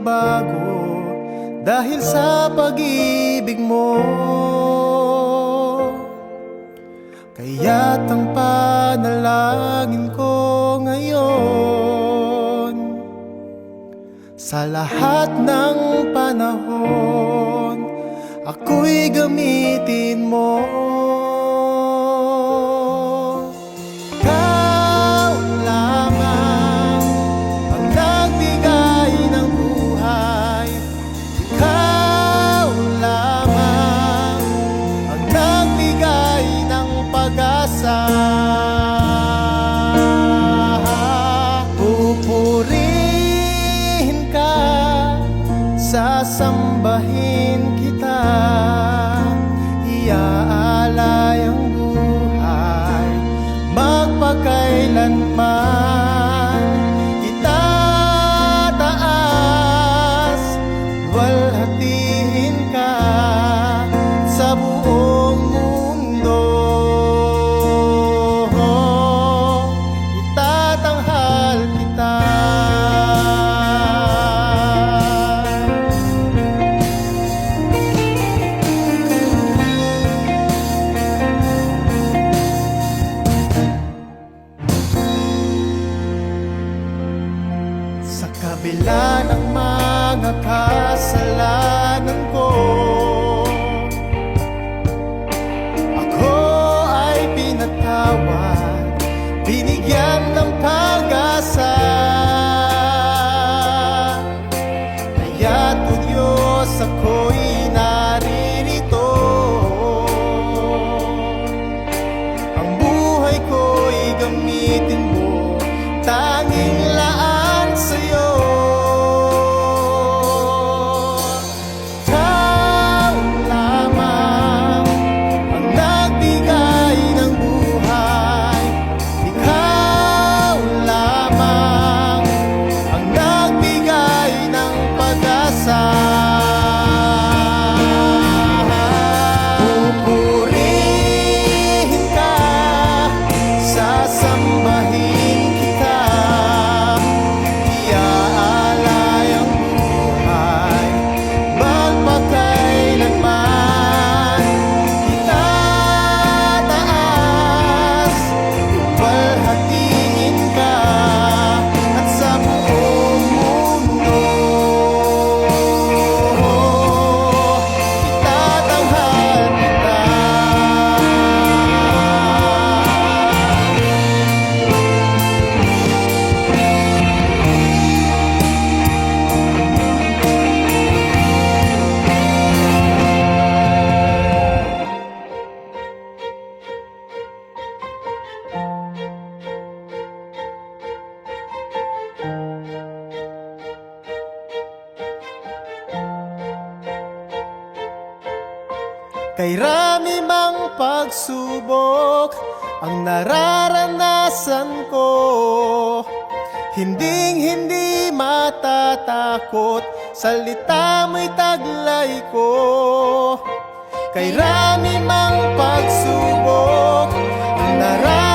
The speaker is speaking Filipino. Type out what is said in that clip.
magbago dahil sa pag-ibig mo. Kaya't ang panalangin ko ngayon sa lahat ng panahon ako'y gamitin mo. pag-asa Pupurihin ka sa sama kabila ng mga kasalanan ko. Kay rami mang pagsubok ang nararanasan ko. Hinding hindi matatakot Salita mo'y taglay ko. Kay rami mang pagsubok Ang nararanasan